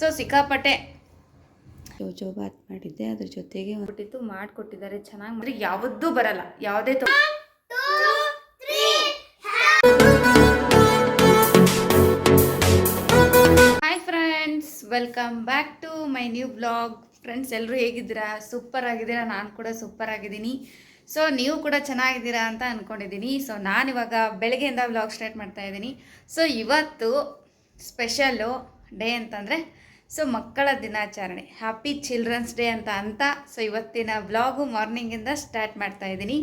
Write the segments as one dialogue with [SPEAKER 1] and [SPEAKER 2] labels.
[SPEAKER 1] So ಸಿಕ್ಕಾಪಟ್ಟೆ
[SPEAKER 2] ಜೋಜೋ ಬಾತ್ ಮಾಡಿದ್ದೆ ಅದ್ರ ಜೊತೆಗೆ ಒಂದು
[SPEAKER 1] ಕೊಟ್ಟಿತ್ತು ಮಾಡಿಕೊಟ್ಟಿದ್ದಾರೆ. ಚೆನ್ನಾಗಿ ಮಾಡಿ. ಯಾವುದೂ ಬರಲ್ಲ. ಯಾವುದೇ ತೊ hi friends welcome back to my new blog friends ಎಲ್ಲರೂ ಹೇಗಿದ್ದೀರಾ? ಸೂಪರ್ ಆಗಿದ್ದೀರಾ? ನಾನು ಕೂಡ ಸೂಪರ್ ಆಗಿದ್ದೀನಿ. ಸೊ ನೀವು ಕೂಡ ಚೆನ್ನಾಗಿದ್ದೀರಾ ಅಂತ ಅಂದ್ಕೊಂಡಿದ್ದೀನಿ ಸೊ ನಾನಿವಾಗ ಬೆಳಗ್ಗೆಯಿಂದ ಬ್ಲಾಗ್ ಸ್ಟಾರ್ಟ್ ಮಾಡ್ತಾ ಇದ್ದೀನಿ. ಸೊ ಇವತ್ತು ಸ್ಪೆಷಲ್ಲು ಡೇ ಅಂತಂದರೆ ಸೊ ಮಕ್ಕಳ ದಿನಾಚರಣೆ ಹ್ಯಾಪಿ ಚಿಲ್ಡ್ರನ್ಸ್ ಡೇ ಅಂತ ಅಂತ. ಸೊ ಇವತ್ತಿನ ಬ್ಲಾಗು ಮಾರ್ನಿಂಗಿಂದ ಸ್ಟಾರ್ಟ್ ಮಾಡ್ತಾ ಇದ್ದೀನಿ.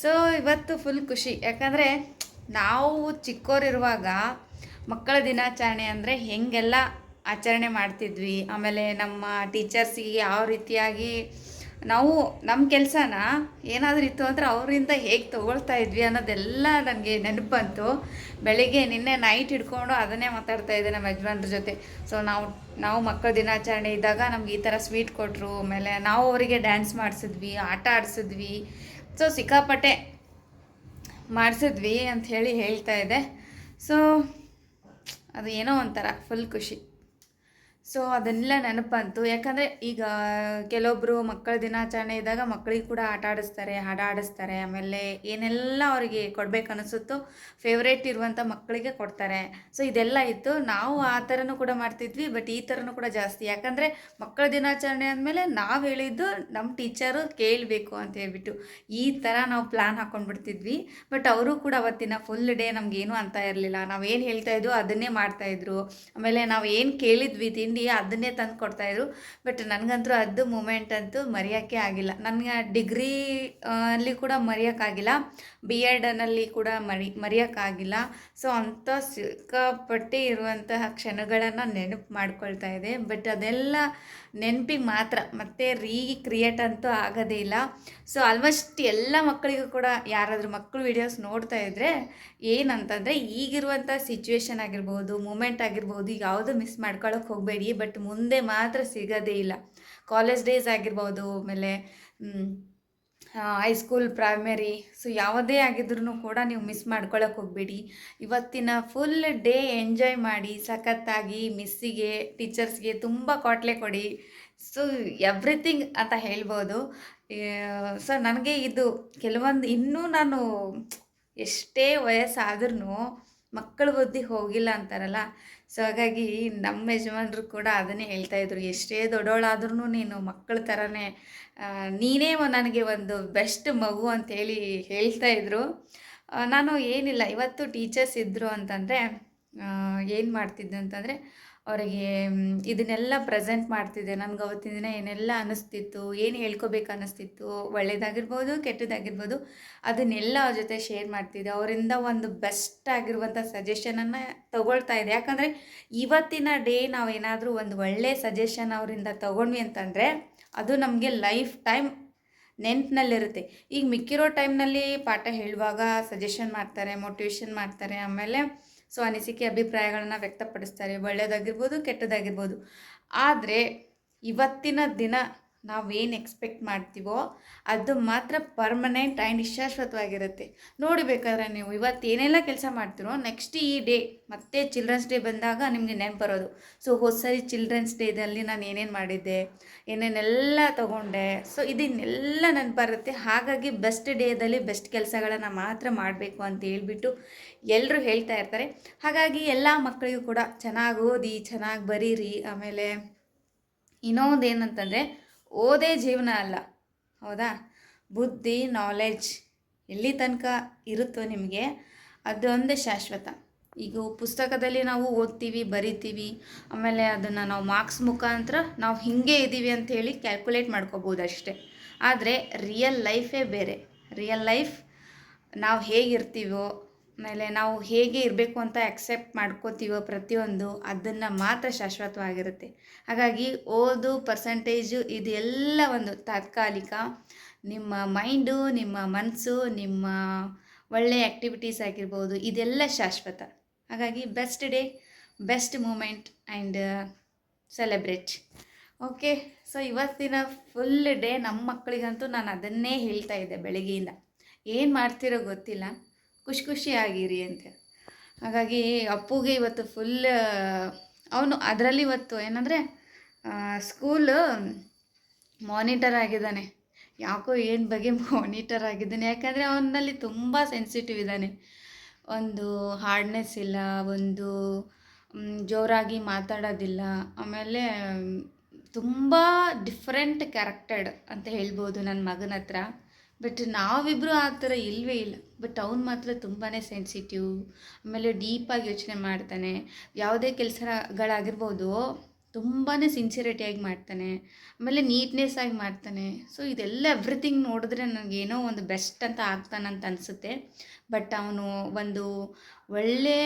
[SPEAKER 1] ಸೊ ಇವತ್ತು ಫುಲ್ ಖುಷಿ. ಯಾಕಂದರೆ ನಾವು ಚಿಕ್ಕೋರಿರುವಾಗ ಮಕ್ಕಳ ದಿನಾಚರಣೆ ಅಂದರೆ ಹೆಂಗೆಲ್ಲ ಆಚರಣೆ ಮಾಡ್ತಿದ್ವಿ. ಆಮೇಲೆ ನಮ್ಮ ಟೀಚರ್ಸಿಗೆ ಯಾವ ರೀತಿಯಾಗಿ ನಾವು ನಮ್ಮ ಕೆಲಸನ ಏನಾದರೂ ಇತ್ತು ಅಂದರೆ ಅವರಿಂದ ಹೇಗೆ ತೊಗೊಳ್ತಾ ಇದ್ವಿ ಅನ್ನೋದೆಲ್ಲ ನನಗೆ ನೆನಪು ಬಂತು ಬೆಳಿಗ್ಗೆ ನಿನ್ನೆ ನೈಟ್ ಹಿಡ್ಕೊಂಡು ಅದನ್ನೇ ಮಾತಾಡ್ತಾ ಇದ್ದೆ ನಮ್ಮ ಯಜಮಾನ್ರ ಜೊತೆ. ಸೊ ನಾವು ನಾವು ಮಕ್ಕಳ ದಿನಾಚರಣೆ ಇದ್ದಾಗ ನಮ್ಗೆ ಈ ಥರ ಸ್ವೀಟ್ ಕೊಟ್ಟರು ಆಮೇಲೆ ನಾವು ಅವರಿಗೆ ಡ್ಯಾನ್ಸ್ ಮಾಡಿಸಿದ್ವಿ, ಆಟ ಆಡಿಸಿದ್ವಿ. ಸೊ ಸಿಕ್ಕಾಪಟ್ಟೆ ಮಾಡಿಸಿದ್ವಿ ಹೇಳಿ ಹೇಳ್ತಾ ಇದ್ದೆ. ಸೊ ಅದು ಏನೋ ಒಂಥರ ಫುಲ್ ಖುಷಿ. ಸೊ ಅದನ್ನೆಲ್ಲ ನೆನಪಂತು. ಯಾಕಂದರೆ ಈಗ ಕೆಲವೊಬ್ಬರು ಮಕ್ಕಳ ದಿನಾಚರಣೆ ಇದ್ದಾಗ ಮಕ್ಕಳಿಗೆ ಕೂಡ ಆಟ ಆಡಿಸ್ತಾರೆ, ಹಾಡ ಆಡಿಸ್ತಾರೆ. ಆಮೇಲೆ ಏನೆಲ್ಲ ಅವರಿಗೆ ಕೊಡ್ಬೇಕು ಅನಿಸುತ್ತೋ ಫೇವ್ರೇಟ್ ಇರುವಂಥ ಮಕ್ಕಳಿಗೆ ಕೊಡ್ತಾರೆ. ಸೊ ಇದೆಲ್ಲ ಇತ್ತು. ನಾವು ಆ ಥರನೂ ಕೂಡ ಮಾಡ್ತಿದ್ವಿ ಬಟ್ ಈ ಥರನೂ ಕೂಡ ಜಾಸ್ತಿ. ಯಾಕಂದರೆ ಮಕ್ಕಳ ದಿನಾಚರಣೆ ಅಂದಮೇಲೆ ನಾವು ಹೇಳಿದ್ದು ನಮ್ಮ ಟೀಚರು ಕೇಳಬೇಕು ಅಂತ ಹೇಳ್ಬಿಟ್ಟು. ಈ ಥರ ನಾವು ಪ್ಲ್ಯಾನ್ ಹಾಕ್ಕೊಂಡ್ಬಿಡ್ತಿದ್ವಿ ಬಟ್ ಅವರು ಕೂಡ ಅವತ್ತಿನ ಫುಲ್ ಡೇ ನಮಗೇನು ಅಂತ ಇರಲಿಲ್ಲ. ನಾವು ಏನು ಹೇಳ್ತಾ ಇದ್ವು ಅದನ್ನೇ ಮಾಡ್ತಾಯಿದ್ರು ಆಮೇಲೆ ನಾವು ಏನು ಕೇಳಿದ್ವಿ, ತಿಂಡಿ ಅದನ್ನೇ ತಂದು ಕೊಡ್ತಾಯಿದ್ರು ಬಟ್ ನನಗಂತೂ ಅದು ಮೂಮೆಂಟ್ ಅಂತೂ ಮರೆಯೋಕ್ಕೆ ಆಗಿಲ್ಲ. ನನಗೆ ಡಿಗ್ರಿ ಅಲ್ಲಿ ಕೂಡ ಮರೆಯೋಕ್ಕಾಗಿಲ್ಲ ಬಿ ಎಡ್ನಲ್ಲಿ ಕೂಡ ಮರಿ ಮರೆಯೋಕ್ಕಾಗಿಲ್ಲ ಸೊ ಅಂಥ ಸಿಕ್ಕಾಪಟ್ಟೆ ಇರುವಂತಹ ಕ್ಷಣಗಳನ್ನು ನೆನಪು ಮಾಡ್ಕೊಳ್ತಾ ಇದೆ ಬಟ್ ಅದೆಲ್ಲ ನೆನಪಿಗೆ ಮಾತ್ರ, ಮತ್ತೆ ರೀಕ್ರಿಯೇಟ್ ಅಂತೂ ಆಗೋದೇ ಇಲ್ಲ. ಸೊ ಆಲ್ಮೋಸ್ಟ್ ಎಲ್ಲ ಮಕ್ಕಳಿಗೂ ಕೂಡ ಯಾರಾದರೂ ಮಕ್ಕಳು ವಿಡಿಯೋಸ್ ನೋಡ್ತಾ ಇದ್ದರೆ ಏನಂತಂದರೆ ಈಗಿರುವಂಥ ಸಿಚುವೇಶನ್ ಆಗಿರ್ಬೋದು ಮೂಮೆಂಟ್ ಆಗಿರ್ಬೋದು, ಯಾವುದು ಮಿಸ್ ಮಾಡ್ಕೊಳ್ಳೋಕೆ ಹೋಗಬೇಡಿ ಬಟ್ ಮುಂದೆ ಮಾತ್ರ ಸಿಗೋದೇ ಇಲ್ಲ. ಕಾಲೇಜ್ ಡೇಸ್ ಆಗಿರ್ಬೋದು, ಆಮೇಲೆ ಹೈಸ್ಕೂಲ್ ಪ್ರೈಮರಿ ಸೊ ಯಾವುದೇ ಆಗಿದ್ರೂ ಕೂಡ ನೀವು ಮಿಸ್ ಮಾಡ್ಕೊಳ್ಳೋಕೆ ಹೋಗಬೇಡಿ. ಇವತ್ತಿನ ಫುಲ್ ಡೇ ಎಂಜಾಯ್ ಮಾಡಿ, ಸಖತ್ತಾಗಿ ಮಿಸ್ಸಿಗೆ ಟೀಚರ್ಸ್ಗೆ ತುಂಬ ಕೊಟ್ಲೆ ಕೊಡಿ. ಸೊ ಎವ್ರಿಥಿಂಗ್ ಅಂತ ಹೇಳ್ಬೋದು. ಸೊ ನನಗೆ ಇದು ಕೆಲವೊಂದು ಇನ್ನೂ ನಾನು ಎಷ್ಟೇ ವಯಸ್ಸಾದ್ರೂ ಮಕ್ಕಳ ಬುದ್ಧಿ ಹೋಗಿಲ್ಲ ಅಂತಾರಲ್ಲ? ಸೊ ಹಾಗಾಗಿ ನಮ್ಮ ಯಜಮಾನರು ಕೂಡ ಅದನ್ನೇ ಹೇಳ್ತಾ ಇದ್ರು. ಎಷ್ಟೇ ದೊಡ್ಡವಳಾದ್ರೂ ನೀನು ಮಕ್ಕಳ ಥರನೇ ನೀನೇ ನನಗೆ ಒಂದು ಬೆಸ್ಟ್ ಮಗು ಅಂತೇಳಿ ಹೇಳ್ತಾ ಇದ್ರು. ನಾನು ಏನಿಲ್ಲ, ಇವತ್ತು ಟೀಚರ್ಸ್ ಇದ್ದರು ಅಂತಂದರೆ ಏನು ಮಾಡ್ತಿದ್ದೆ ಅಂತಂದರೆ ಅವರಿಗೆ ಇದನ್ನೆಲ್ಲ ಪ್ರೆಸೆಂಟ್ ಮಾಡ್ತಿದ್ದೆ. ನನಗೆ ಅವತ್ತಿನ ದಿನ ಏನೆಲ್ಲ ಅನ್ನಿಸ್ತಿತ್ತು ಏನು ಹೇಳ್ಕೊಬೇಕು ಅನ್ನಿಸ್ತಿತ್ತು ಒಳ್ಳೇದಾಗಿರ್ಬೋದು, ಕೆಟ್ಟದಾಗಿರ್ಬೋದು, ಅದನ್ನೆಲ್ಲ ಅವ್ರ ಜೊತೆ ಶೇರ್ ಮಾಡ್ತಿದ್ದೆ. ಅವರಿಂದ ಒಂದು ಬೆಸ್ಟ್ ಆಗಿರುವಂಥ ಸಜೆಷನನ್ನು ತಗೊಳ್ತಾ ಇದೆ ಯಾಕಂದರೆ ಇವತ್ತಿನ ಡೇ ನಾವು ಏನಾದರೂ ಒಂದು ಒಳ್ಳೆ ಸಜೆಷನ್ ಅವರಿಂದ ತಗೊಂಡ್ವಿ ಅಂತಂದರೆ, ಅದು ನಮಗೆ ಲೈಫ್ ಟೈಮ್ ನೆನ್ಪಿನಲ್ಲಿರುತ್ತೆ. ಈಗ ಮಿಕ್ಕಿರೋ ಟೈಮ್ನಲ್ಲಿ ಪಾಠ ಹೇಳುವಾಗ ಸಜೆಷನ್ ಮಾಡ್ತಾರೆ ಮೋಟಿವೇಶನ್ ಮಾಡ್ತಾರೆ, ಆಮೇಲೆ ಸೊ ಅನಿಸಿಕೆ ಅಭಿಪ್ರಾಯಗಳನ್ನು ವ್ಯಕ್ತಪಡಿಸ್ತಾರೆ. ಒಳ್ಳೆಯದಾಗಿರ್ಬೋದು ಕೆಟ್ಟದಾಗಿರ್ಬೋದು. ಆದರೆ ಇವತ್ತಿನ ದಿನ ನಾವೇನು ಎಕ್ಸ್ಪೆಕ್ಟ್ ಮಾಡ್ತೀವೋ ಅದು ಮಾತ್ರ ಪರ್ಮನೆಂಟ್ ಆ್ಯಂಡ್ ಶಾಶ್ವತವಾಗಿರುತ್ತೆ ನೋಡಬೇಕಾದ್ರೆ ನೀವು ಇವತ್ತು ಏನೆಲ್ಲ ಕೆಲಸ ಮಾಡ್ತೀರೋ ನೆಕ್ಸ್ಟ್ ಈ ಡೇ ಮತ್ತೆ ಚಿಲ್ಡ್ರನ್ಸ್ ಡೇ ಬಂದಾಗ ನಿಮಗೆ ನೆನಪು ಬರೋದು. ಸೊ ಹೋದ ಸರಿ ಚಿಲ್ಡ್ರನ್ಸ್ ಡೇದಲ್ಲಿ ನಾನು ಏನೇನು ಮಾಡಿದ್ದೆ, ಏನೇನೆಲ್ಲ ತಗೊಂಡೆ ಸೊ ಇದನ್ನೆಲ್ಲ ನೆನಪು ಬರುತ್ತೆ ಹಾಗಾಗಿ ಬೆಸ್ಟ್ ಡೇದಲ್ಲಿ ಬೆಸ್ಟ್ ಕೆಲಸಗಳನ್ನು ಮಾತ್ರ ಮಾಡಬೇಕು ಅಂತ ಹೇಳ್ಬಿಟ್ಟು ಎಲ್ಲರೂ ಹೇಳ್ತಾ ಇರ್ತಾರೆ. ಹಾಗಾಗಿ ಎಲ್ಲ ಮಕ್ಕಳಿಗೂ ಕೂಡ ಚೆನ್ನಾಗಿ ಓದಿ, ಚೆನ್ನಾಗಿ ಬರೀರಿ. ಆಮೇಲೆ ಇನ್ನೊಂದು ಏನಂತಂದರೆ ಓದೇ ಜೀವನ ಅಲ್ಲ. ಹೌದಾ? ಬುದ್ಧಿ ನಾಲೆಡ್ಜ್ ಎಲ್ಲಿ ತನಕ ಇರುತ್ತೋ ನಿಮಗೆ ಅದೊಂದೇ ಶಾಶ್ವತ. ಈಗ ಪುಸ್ತಕದಲ್ಲಿ ನಾವು ಓದ್ತೀವಿ, ಬರಿತೀವಿ, ಆಮೇಲೆ ಅದನ್ನು ನಾವು ಮಾರ್ಕ್ಸ್ ಮುಖಾಂತರ ನಾವು ಹಿಂಗೆ ಇದ್ದೀವಿ ಅಂತ ಹೇಳಿ ಕ್ಯಾಲ್ಕುಲೇಟ್ ಮಾಡ್ಕೋಬೋದು ಅಷ್ಟೇ. ಆದರೆ ರಿಯಲ್ ಲೈಫೇ ಬೇರೆ. ರಿಯಲ್ ಲೈಫ್ ನಾವು ಹೇಗಿರ್ತೀವೋ ಆಮೇಲೆ ನಾವು ಹೇಗೆ ಇರಬೇಕು ಅಂತ ಅಕ್ಸೆಪ್ಟ್ ಮಾಡ್ಕೋತೀವೋ ಪ್ರತಿಯೊಂದು ಅದನ್ನು ಮಾತ್ರ ಶಾಶ್ವತವಾಗಿರುತ್ತೆ. ಹಾಗಾಗಿ ಓದು ಪರ್ಸಂಟೇಜು ಇದೆಲ್ಲ ಒಂದು ತಾತ್ಕಾಲಿಕ. ನಿಮ್ಮ ಮೈಂಡು ನಿಮ್ಮ ಮನಸ್ಸು ನಿಮ್ಮ ಒಳ್ಳೆಯ ಆ್ಯಕ್ಟಿವಿಟೀಸ್ ಆಗಿರ್ಬೋದು ಇದೆಲ್ಲ ಶಾಶ್ವತ. ಹಾಗಾಗಿ best day best moment and celebrate okay so ಇವತ್ತಿನ ಫುಲ್ ಡೇ ನಮ್ಮ ಮಕ್ಕಳಿಗಂತೂ ನಾನು ಅದನ್ನೇ ಹೇಳ್ತಾ ಇದ್ದೆ ಬೆಳಗ್ಗೆಯಿಂದ. ಏನು ಮಾಡ್ತಿರೋ ಗೊತ್ತಿಲ್ಲ. ಖುಷಿ ಖುಷಿಯಾಗಿರಿ ಅಂತ. ಹಾಗಾಗಿ ಅಪ್ಪುಗೆ ಇವತ್ತು ಫುಲ್ ಅವನು ಅದರಲ್ಲಿ ಇವತ್ತು ಏನಂದರೆ ಸ್ಕೂಲ್ ಮಾನಿಟರ್ ಆಗಿದ್ದಾನೆ. ಯಾಕೋ ಏನು ಬಗ್ಗೆ ಮಾನಿಟರ್ ಆಗಿದ್ದಾನೆ. ಯಾಕಂದರೆ ಅವನಲ್ಲಿ ತುಂಬ ಸೆನ್ಸಿಟಿವ್ ಇದ್ದಾನೆ. ಒಂದು ಹಾರ್ಡ್ನೆಸ್ ಇಲ್ಲ, ಒಂದು ಜೋರಾಗಿ ಮಾತಾಡೋದಿಲ್ಲ. ಆಮೇಲೆ ತುಂಬ ಡಿಫ್ರೆಂಟ್ ಕ್ಯಾರೆಕ್ಟರ್ಡ್ ಅಂತ ಹೇಳ್ಬೋದು ನನ್ನ ಮಗನ ಹತ್ರ. ಬಟ್ ನಾವಿಬ್ಬರು ಆ ಥರ ಇಲ್ಲವೇ ಇಲ್ಲ. ಬಟ್ ಅವ್ನು ಮಾತ್ರ ತುಂಬಾ ಸೆನ್ಸಿಟಿವ್ ಆಮೇಲೆ ಡೀಪಾಗಿ ಯೋಚನೆ ಮಾಡ್ತಾನೆ. ಯಾವುದೇ ಕೆಲಸಗಳಾಗಿರ್ಬೋದು ತುಂಬಾ ಸಿನ್ಸಿಯರಿಟಿಯಾಗಿ ಮಾಡ್ತಾನೆ. ಆಮೇಲೆ ನೀಟ್ನೆಸ್ ಆಗಿ ಮಾಡ್ತಾನೆ. ಸೊ ಇದೆಲ್ಲ ಎವ್ರಿಥಿಂಗ್ ನೋಡಿದ್ರೆ ನನಗೇನೋ ಒಂದು ಬೆಸ್ಟ್ ಅಂತ ಆಗ್ತಾನಂತ ಅನಿಸುತ್ತೆ. ಬಟ್ ಅವನು ಒಂದು ಒಳ್ಳೆ